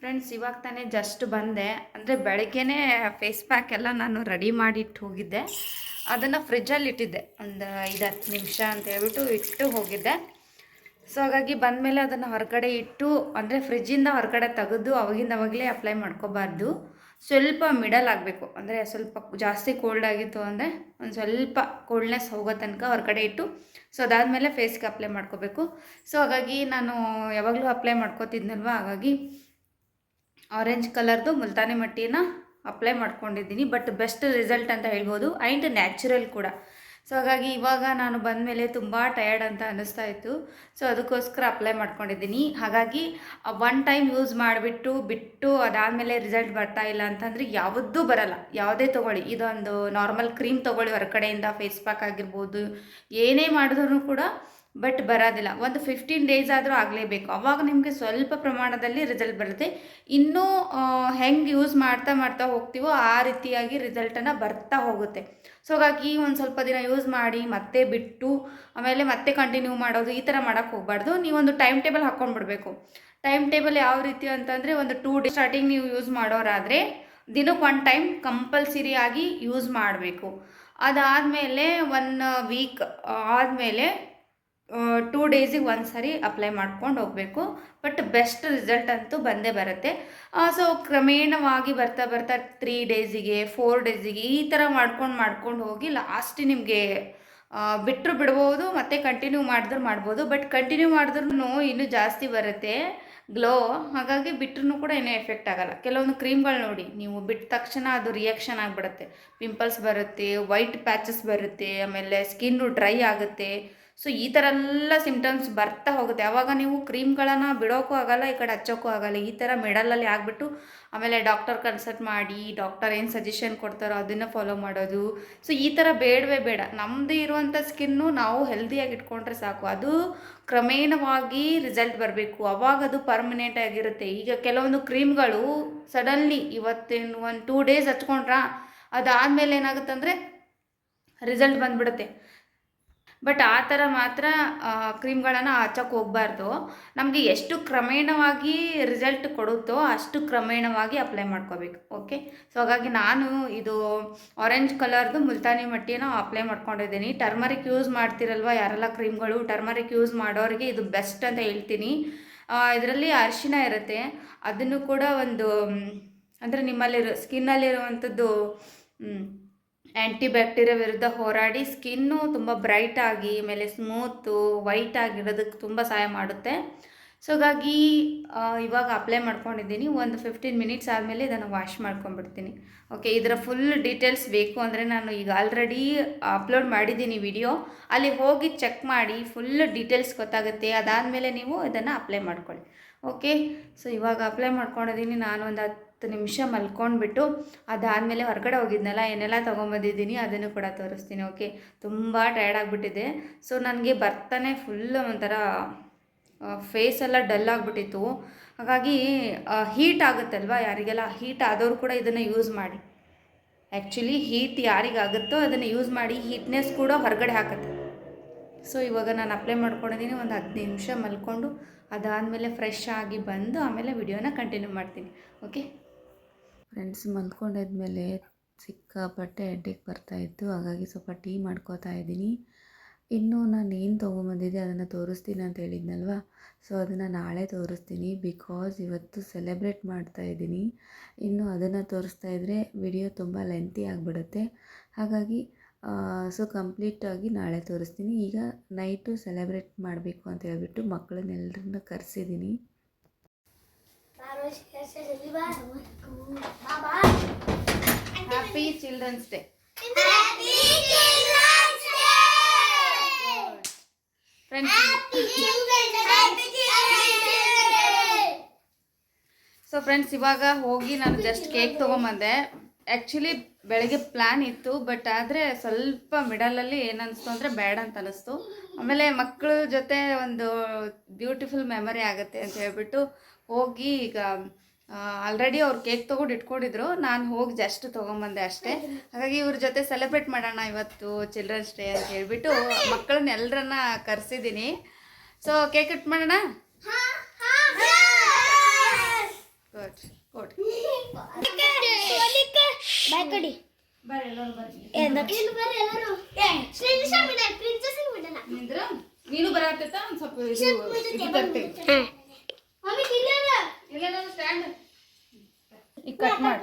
[SPEAKER 1] ಫ್ರೆಂಡ್ಸ್ ಇವಾಗ ತಾನೇ ಜಸ್ಟ್ ಬಂದೆ. ಅಂದರೆ ಬೆಳಗ್ಗೆನೇ ಫೇಸ್ ಪ್ಯಾಕ್ ಎಲ್ಲ ನಾನು ರೆಡಿ ಮಾಡಿಟ್ಟು ಹೋಗಿದ್ದೆ. ಅದನ್ನು ಫ್ರಿಜ್ಜಲ್ಲಿ ಇಟ್ಟಿದ್ದೆ. ಒಂದು ಐದು ಹತ್ತು ನಿಮಿಷ ಅಂತ ಹೇಳ್ಬಿಟ್ಟು ಇಟ್ಟು ಹೋಗಿದ್ದೆ. ಸೊ ಹಾಗಾಗಿ ಬಂದಮೇಲೆ ಅದನ್ನು ಹೊರಗಡೆ ಇಟ್ಟು, ಅಂದರೆ ಫ್ರಿಜ್ಜಿಂದ ಹೊರಗಡೆ ತೆಗೆದು ಅವಾಗಿಂದ ಅವಾಗಲೇ ಅಪ್ಲೈ ಮಾಡ್ಕೋಬಾರ್ದು. ಸ್ವಲ್ಪ ಮಿಡಲ್ ಆಗಬೇಕು. ಅಂದರೆ ಸ್ವಲ್ಪ ಜಾಸ್ತಿ ಕೋಲ್ಡ್ ಆಗಿತ್ತು ಅಂದರೆ ಒಂದು ಸ್ವಲ್ಪ ಕೋಲ್ಡ್ನೆಸ್ ಹೋಗೋ ತನಕ ಹೊರಗಡೆ ಇಟ್ಟು ಸೊ ಅದಾದಮೇಲೆ ಫೇಸ್ಗೆ ಅಪ್ಲೈ ಮಾಡ್ಕೋಬೇಕು. ಸೊ ಹಾಗಾಗಿ ನಾನು ಯಾವಾಗಲೂ ಅಪ್ಲೈ ಮಾಡ್ಕೋತಿದ್ನಲ್ವ? ಹಾಗಾಗಿ ಆರೆಂಜ್ ಕಲರ್ದು ಮುಲ್ತಾನಿ ಮಟ್ಟಿನ ಅಪ್ಲೈ ಮಾಡ್ಕೊಂಡಿದ್ದೀನಿ. ಬಟ್ ಬೆಸ್ಟ್ ರಿಸಲ್ಟ್ ಅಂತ ಹೇಳ್ಬೋದು. ಆ್ಯಂಡ್ ನ್ಯಾಚುರಲ್ ಕೂಡ. ಸೊ ಹಾಗಾಗಿ ಇವಾಗ ನಾನು ಬಂದ ಮೇಲೆ ತುಂಬ ಟಯರ್ಡ್ ಅಂತ ಅನ್ನಿಸ್ತಾ ಇತ್ತು. ಸೊ ಅದಕ್ಕೋಸ್ಕರ ಅಪ್ಲೈ ಮಾಡ್ಕೊಂಡಿದ್ದೀನಿ. ಹಾಗಾಗಿ ಒನ್ ಟೈಮ್ ಯೂಸ್ ಮಾಡಿಬಿಟ್ಟು, ಬಿಟ್ಟು ಅದಾದಮೇಲೆ ರಿಸಲ್ಟ್ ಬರ್ತಾ ಇಲ್ಲ ಅಂತಂದರೆ ಯಾವುದೂ ಬರಲ್ಲ. ಯಾವುದೇ ತೊಗೊಳ್ಳಿ. ಇದೊಂದು ನಾರ್ಮಲ್ ಕ್ರೀಮ್ ತೊಗೊಳ್ಳಿ ಹೊರಗಡೆಯಿಂದ ಫೇಸ್ ಪ್ಯಾಕ್ ಆಗಿರ್ಬೋದು, ಏನೇ ಮಾಡಿದ್ರು ಕೂಡ ಬಟ್ ಬರೋದಿಲ್ಲ. ಒಂದು ಫಿಫ್ಟೀನ್ ಡೇಸ್ ಆದರೂ ಆಗಲೇಬೇಕು. ಅವಾಗ ನಿಮಗೆ ಸ್ವಲ್ಪ ಪ್ರಮಾಣದಲ್ಲಿ ರಿಸಲ್ಟ್ ಬರುತ್ತೆ. ಇನ್ನೂ ಹೆಂಗೆ ಯೂಸ್ ಮಾಡ್ತಾ ಮಾಡ್ತಾ ಹೋಗ್ತೀವೋ ಆ ರೀತಿಯಾಗಿ ರಿಸಲ್ಟನ್ನು ಬರ್ತಾ ಹೋಗುತ್ತೆ. ಸೊ ಹಾಗಾಗಿ ಒಂದು ಸ್ವಲ್ಪ ದಿನ ಯೂಸ್ ಮಾಡಿ, ಮತ್ತೆ ಬಿಟ್ಟು, ಆಮೇಲೆ ಮತ್ತೆ ಕಂಟಿನ್ಯೂ ಮಾಡೋದು, ಈ ಥರ ಮಾಡೋಕ್ಕೆ ಹೋಗಬಾರ್ದು. ನೀವೊಂದು ಟೈಮ್ ಟೇಬಲ್ ಹಾಕ್ಕೊಂಡ್ಬಿಡ್ಬೇಕು ಟೈಮ್ ಟೇಬಲ್ ಯಾವ ರೀತಿ ಅಂತಂದರೆ ಒಂದು ಟೂ ಡೇ ಸ್ಟಾರ್ಟಿಂಗ್ ನೀವು ಯೂಸ್ ಮಾಡೋರಾದರೆ ದಿನಕ್ಕೆ ಒನ್ ಟೈಮ್ ಕಂಪಲ್ಸರಿ ಆಗಿ ಯೂಸ್ ಮಾಡಬೇಕು. ಅದಾದಮೇಲೆ ಒನ್ ವೀಕ್ ಆದಮೇಲೆ ಟೂ ಡೇಸಿಗೆ ಒಂದು ಸಾರಿ ಅಪ್ಲೈ ಮಾಡ್ಕೊಂಡು ಹೋಗಬೇಕು. ಬಟ್ ಬೆಸ್ಟ್ ರಿಸಲ್ಟ್ ಅಂತೂ ಬಂದೇ ಬರುತ್ತೆ. ಸೊ ಕ್ರಮೇಣವಾಗಿ ಬರ್ತಾ ಬರ್ತಾ ತ್ರೀ ಡೇಸಿಗೆ ಫೋರ್ ಡೇಸಿಗೆ ಈ ಥರ ಮಾಡ್ಕೊಂಡು ಮಾಡ್ಕೊಂಡು ಹೋಗಿ ಲಾಸ್ಟ್ ನಿಮಗೆ ಬಿಟ್ಟರು ಬಿಡ್ಬೋದು, ಮತ್ತು ಕಂಟಿನ್ಯೂ ಮಾಡಿದ್ರು ಮಾಡ್ಬೋದು. ಬಟ್ ಕಂಟಿನ್ಯೂ ಮಾಡಿದ್ರೂ ಇನ್ನೂ ಜಾಸ್ತಿ ಬರುತ್ತೆ ಗ್ಲೋ ಹಾಗಾಗಿ ಬಿಟ್ಟರು ಕೂಡ ಏನೇ ಎಫೆಕ್ಟ್ ಆಗಲ್ಲ. ಕೆಲವೊಂದು ಕ್ರೀಮ್ಗಳು ನೋಡಿ, ನೀವು ಬಿಟ್ಟ ತಕ್ಷಣ ಅದು ರಿಯಾಕ್ಷನ್ ಆಗಿಬಿಡುತ್ತೆ. ಪಿಂಪಲ್ಸ್ ಬರುತ್ತೆ ವೈಟ್ ಪ್ಯಾಚಸ್ ಬರುತ್ತೆ, ಆಮೇಲೆ ಸ್ಕಿನ್ನು ಡ್ರೈ ಆಗುತ್ತೆ. ಸೊ ಈ ಥರ ಎಲ್ಲ ಸಿಮ್ಟಮ್ಸ್ ಬರ್ತಾ ಹೋಗುತ್ತೆ. ಆವಾಗ ನೀವು ಕ್ರೀಮ್ಗಳನ್ನು ಬಿಡೋಕ್ಕೂ ಆಗಲ್ಲ, ಈ ಕಡೆ ಹಚ್ಚೋಕ್ಕೂ ಆಗಲ್ಲ. ಈ ಥರ ಮಿಡಲಲ್ಲಿ ಆಗಿಬಿಟ್ಟು ಆಮೇಲೆ ಡಾಕ್ಟರ್ ಕನ್ಸಲ್ಟ್ ಮಾಡಿ ಡಾಕ್ಟರ್ ಏನು ಸಜೆಷನ್ ಕೊಡ್ತಾರೋ ಅದನ್ನು ಫಾಲೋ ಮಾಡೋದು. ಸೊ ಈ ಥರ ಬೇಡವೇ ಬೇಡ. ನಮ್ಮದು ಇರುವಂಥ ಸ್ಕಿನ್ನು ನಾವು ಹೆಲ್ದಿಯಾಗಿ ಇಟ್ಕೊಂಡ್ರೆ ಸಾಕು. ಅದು ಕ್ರಮೇಣವಾಗಿ ರಿಸಲ್ಟ್ ಬರಬೇಕು. ಅವಾಗ ಅದು ಪರ್ಮನೆಂಟ್ ಆಗಿರುತ್ತೆ. ಈಗ ಕೆಲವೊಂದು ಕ್ರೀಮ್ಗಳು ಸಡನ್ಲಿ ಇವತ್ತಿನ ಒಂದು ಟೂ ಡೇಸ್ ಹಚ್ಕೊಂಡ್ರಾ, ಅದಾದಮೇಲೆ ಏನಾಗುತ್ತಂದರೆ ರಿಸಲ್ಟ್ ಬಂದ್ಬಿಡುತ್ತೆ. ಬಟ್ ಆ ಥರ ಮಾತ್ರ ಕ್ರೀಮ್ಗಳನ್ನು ಹಚ್ಚಕ್ಕೆ ಹೋಗಬಾರ್ದು. ನಮಗೆ ಎಷ್ಟು ಕ್ರಮೇಣವಾಗಿ ರಿಸಲ್ಟ್ ಕೊಡುತ್ತೋ ಅಷ್ಟು ಕ್ರಮೇಣವಾಗಿ ಅಪ್ಲೈ ಮಾಡ್ಕೋಬೇಕು, ಓಕೆ? ಸೊ, ಹಾಗಾಗಿ ನಾನು ಇದು ಆರೆಂಜ್ ಕಲರ್ದು ಮುಲ್ತಾನಿ ಮಟ್ಟಿನ ಅಪ್ಲೈ ಮಾಡ್ಕೊಂಡಿದ್ದೀನಿ. ಟರ್ಮರಿಕ್ ಯೂಸ್ ಮಾಡ್ತಿರಲ್ವ ಯಾರೆಲ್ಲ ಕ್ರೀಮ್ಗಳು? ಟರ್ಮರಿಕ್ ಯೂಸ್ ಮಾಡೋರಿಗೆ ಇದು ಬೆಸ್ಟ್ ಅಂತ ಹೇಳ್ತೀನಿ. ಇದರಲ್ಲಿ ಅರಿಶಿನ ಇರುತ್ತೆ. ಅದನ್ನು ಕೂಡ ಒಂದು, ಅಂದರೆ ನಿಮ್ಮಲ್ಲಿರೋ, ಸ್ಕಿನ್ನಲ್ಲಿರುವಂಥದ್ದು ಆ್ಯಂಟಿ ಬ್ಯಾಕ್ಟೀರಿಯಾ ವಿರುದ್ಧ ಹೋರಾಡಿ ಸ್ಕಿನ್ನು ತುಂಬ ಬ್ರೈಟಾಗಿ ಆಮೇಲೆ ಸ್ಮೂತು ವೈಟ್ ಆಗಿರೋದಕ್ಕೆ ತುಂಬ ಸಹಾಯ ಮಾಡುತ್ತೆ. ಸೊ ಹಾಗಾಗಿ ಇವಾಗ ಅಪ್ಲೈ ಮಾಡ್ಕೊಂಡಿದ್ದೀನಿ. ಒಂದು ಫಿಫ್ಟೀನ್ ಮಿನಿಟ್ಸ್ ಆದಮೇಲೆ ಇದನ್ನು ವಾಶ್ ಮಾಡ್ಕೊಂಡ್ಬಿಡ್ತೀನಿ. ಓಕೆ ಇದರ ಫುಲ್ ಡೀಟೇಲ್ಸ್ ಬೇಕು ಅಂದರೆ ನಾನು ಈಗ ಆಲ್ರೆಡಿ ಅಪ್ಲೋಡ್ ಮಾಡಿದ್ದೀನಿ ವಿಡಿಯೋ ಅಲ್ಲಿ ಹೋಗಿ ಚೆಕ್ ಮಾಡಿ ಫುಲ್ ಡೀಟೇಲ್ಸ್ ಗೊತ್ತಾಗುತ್ತೆ. ಅದಾದಮೇಲೆ ನೀವು ಇದನ್ನು ಅಪ್ಲೈ ಮಾಡ್ಕೊಳ್ಳಿ. ಓಕೆ ಸೊ ಇವಾಗ ಅಪ್ಲೈ ಮಾಡ್ಕೊಂಡಿದ್ದೀನಿ. ನಾನು ಒಂದು ಹತ್ತು ನಿಮಿಷ ಮಲ್ಕೊಂಡ್ಬಿಟ್ಟು ಅದಾದಮೇಲೆ ಹೊರಗಡೆ ಹೋಗಿದ್ನಲ್ಲ, ಏನೆಲ್ಲ ತೊಗೊಂಬಂದಿದ್ದೀನಿ ಅದನ್ನು ಕೂಡ ತೋರಿಸ್ತೀನಿ, ಓಕೆ? ತುಂಬ ಟಯರ್ಡ್ ಆಗಿಬಿಟ್ಟಿದೆ. ಸೊ ನನಗೆ ಬರ್ತಾನೆ ಫುಲ್ ಒಂಥರ ಫೇಸ್ ಎಲ್ಲ ಡಲ್ ಆಗಿಬಿಟ್ಟಿತ್ತು. ಹಾಗಾಗಿ ಹೀಟ್ ಆಗುತ್ತಲ್ವ ಯಾರಿಗೆಲ್ಲ? ಹೀಟ್ ಆದವರು ಕೂಡ ಇದನ್ನು ಯೂಸ್ ಮಾಡಿ. ಆ್ಯಕ್ಚುಲಿ ಹೀಟ್ ಯಾರಿಗಾಗುತ್ತೋ ಅದನ್ನು ಯೂಸ್ ಮಾಡಿ ಹೀಟ್ನೆಸ್ ಕೂಡ ಹೊರಗಡೆ ಹಾಕುತ್ತೆ. ಸೊ ಇವಾಗ ನಾನು ಅಪ್ಲೈ ಮಾಡ್ಕೊಂಡಿದ್ದೀನಿ, ಒಂದು ಹತ್ತು ನಿಮಿಷ ಮಲ್ಕೊಂಡು ಅದಾದಮೇಲೆ ಫ್ರೆಶ್ ಆಗಿ ಬಂದು ಆಮೇಲೆ ವಿಡಿಯೋನ ಕಂಟಿನ್ಯೂ ಮಾಡ್ತೀನಿ, ಓಕೆ?
[SPEAKER 2] ಫ್ರೆಂಡ್ಸ್ ಮಲ್ಕೊಂಡಾದ್ಮೇಲೆ ಸಿಕ್ಕಾಪಟ್ಟೆ ಬರ್ತಾ ಬರ್ತಾಯಿತ್ತು ಹಾಗಾಗಿ ಸ್ವಲ್ಪ ಟೀ ಮಾಡ್ಕೋತಾ ಇದ್ದೀನಿ. ಇನ್ನು ನಾನು ಏನು ತೊಗೊಂಬಂದಿದ್ದೆ ಅದನ್ನು ತೋರಿಸ್ತೀನಿ ಅಂತ ಹೇಳಿದ್ನಲ್ವ? ಸೊ ಅದನ್ನು ನಾಳೆ ತೋರಿಸ್ತೀನಿ. ಬಿಕಾಸ್ ಇವತ್ತು ಸೆಲೆಬ್ರೇಟ್ ಮಾಡ್ತಾ ಇದ್ದೀನಿ. ಇನ್ನು ಅದನ್ನು ತೋರಿಸ್ತಾ ಇದ್ದರೆ ವಿಡಿಯೋ ತುಂಬ ಲೆಂತಿ ಆಗಿಬಿಡುತ್ತೆ. ಹಾಗಾಗಿ ಸೊ ಕಂಪ್ಲೀಟಾಗಿ ನಾಳೆ ತೋರಿಸ್ತೀನಿ. ಈಗ ನೈಟು ಸೆಲೆಬ್ರೇಟ್ ಮಾಡಬೇಕು ಅಂತ ಹೇಳ್ಬಿಟ್ಟು ಮಕ್ಕಳನ್ನೆಲ್ಲರನ್ನ ಕರೆಸಿದ್ದೀನಿ.
[SPEAKER 1] Happy children's day friends so friends ಇವಾಗ ಹೋಗಿ ನಾನು ಜಸ್ಟ್ ಕೇಕ್ ತೊಗೊಂಬಂದೆ. ಆ್ಯಕ್ಚುಲಿ ಬೆಳಗ್ಗೆ ಪ್ಲ್ಯಾನ್ ಇತ್ತು ಬಟ್ ಆದರೆ ಸ್ವಲ್ಪ ಮಿಡಲಲ್ಲಿ ಏನನ್ನಿಸ್ತು ಅಂದರೆ ಬೇಡ ಅಂತ ಅನ್ನಿಸ್ತು ಆಮೇಲೆ ಮಕ್ಕಳ ಜೊತೆ ಒಂದು ಬ್ಯೂಟಿಫುಲ್ ಮೆಮರಿ ಆಗುತ್ತೆ ಅಂತ ಹೇಳ್ಬಿಟ್ಟು ಹೋಗಿ ಈಗ ಆಲ್ರೆಡಿ ಅವ್ರು ಕೇಕ್ ತೊಗೊಂಡು ಇಟ್ಕೊಂಡಿದ್ರು. ನಾನು ಹೋಗಿ ಜಸ್ಟ್ ತೊಗೊಂಬಂದೆ ಅಷ್ಟೇ. ಹಾಗಾಗಿ ಇವ್ರ ಜೊತೆ ಸೆಲೆಬ್ರೇಟ್ ಮಾಡೋಣ ಇವತ್ತು ಚಿಲ್ಡ್ರನ್ಸ್ ಡೇ ಅಂತ ಹೇಳ್ಬಿಟ್ಟು ಮಕ್ಕಳನ್ನ ಎಲ್ಲರನ್ನ ಕರೆಸಿದ್ದೀನಿ ಸೊ ಕೇಕ್ ಕಟ್ ಮಾಡೋಣ? ಗುಡ್ ಗುಡ್ ಬರ್ರಿ. ನಿಂದ್ರು? ನೀನು ಬರತ್ತ ಒಂದು ಸ್ವಲ್ಪ ಕಟ್ ಮಾಡಿ.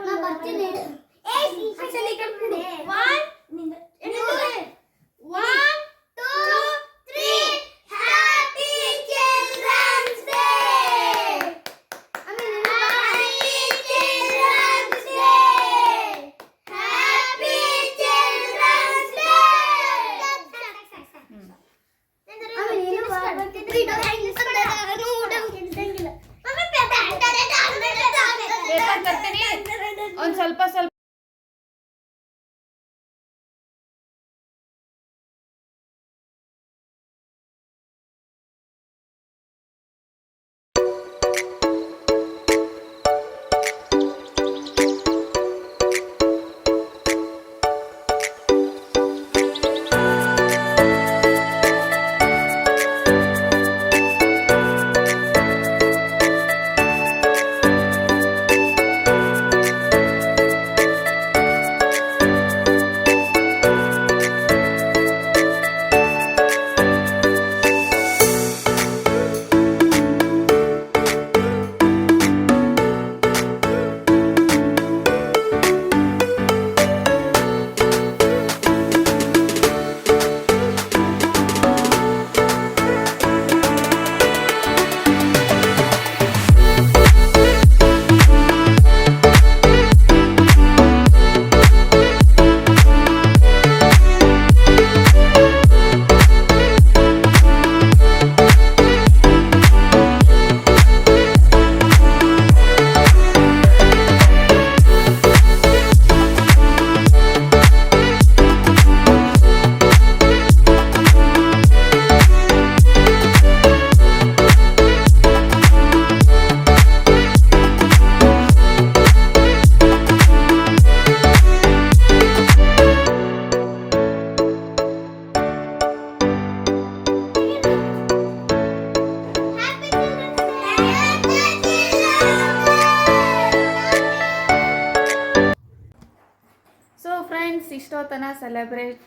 [SPEAKER 1] ಸೆಲೆಬ್ರೇಟ್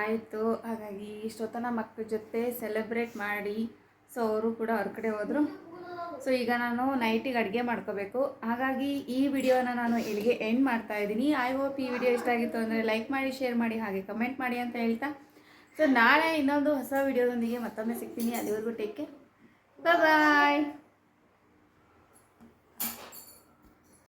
[SPEAKER 1] ಆಯಿತು. ಹಾಗಾಗಿ ಇಷ್ಟೊತ್ತನ ಮಕ್ಕಳ ಜೊತೆ ಸೆಲೆಬ್ರೇಟ್ ಮಾಡಿ. ಸೊ ಅವರು ಕೂಡ ಅವ್ರ ಕಡೆ ಹೋದರು. ಸೊ ಈಗ ನಾನು ನೈಟಿಗೆ ಅಡುಗೆ ಮಾಡ್ಕೋಬೇಕು. ಹಾಗಾಗಿ ಈ ವಿಡಿಯೋನ ನಾನು ಇಲ್ಲಿಗೆ ಎಂಡ್ ಮಾಡ್ತಾ ಇದ್ದೀನಿ. ಐ ಹೋಪ್ ಈ ವಿಡಿಯೋ ಇಷ್ಟ ಆಗಿತ್ತು ಅಂದರೆ ಲೈಕ್ ಮಾಡಿ ಶೇರ್ ಮಾಡಿ, ಹಾಗೆ ಕಮೆಂಟ್ ಮಾಡಿ ಅಂತ ಹೇಳ್ತಾ. ಸೊ ನಾಳೆ ಇನ್ನೊಂದು ಹೊಸ ವಿಡಿಯೋದೊಂದಿಗೆ ಮತ್ತೊಮ್ಮೆ ಸಿಗ್ತೀನಿ. ಅಲ್ಲಿವರೆಗೂ ಟೇಕ್ ಕೇರ್ ಬಾಯ್